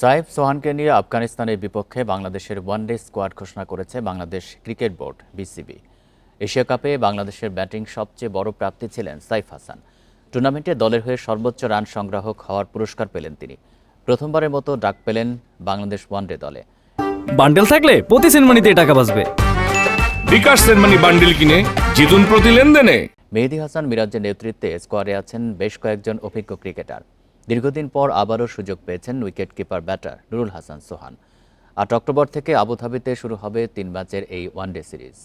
সাইফ সোহানকে নিয়ে আফগানিস্তানের বিপক্ষে বাংলাদেশের ওয়ানডে স্কোয়াড ঘোষণা করেছে Bangladesh cricket board BCB. Asia cup বাংলাদেশের ব্যাটিং সবচেয়ে বড় প্রাপ্তি ছিলেন সাইফ হাসান। টুর্নামেন্টে দলের হয়ে সর্বোচ্চ রান সংগ্রাহক হওয়ার পুরস্কার পেলেন তিনি। প্রথমবারের মতো ডাক পেলেন বাংলাদেশ ওয়ানডে দলে। বান্ডেল থাকলে প্রতি সেনমানিতে টাকা বাঁচবে। বিকাশ সেনমানি বান্ডিল কিনে জিতুন প্রতি লেনদেনে। মেহেদি হাসান মিরাজের নেতৃত্বে স্কোয়াডে আছেন বেশ কয়েকজন অভিজ্ঞ ক্রিকেটার দীর্ঘদিন পর আবারও সুযোগ পেয়েছেন wicket keeper batter Nurul Hasan Sohan. আট অক্টোবর থেকে আবুধাবিতে শুরু হবে তিন ম্যাচের এই ওয়ানডে সিরিজ।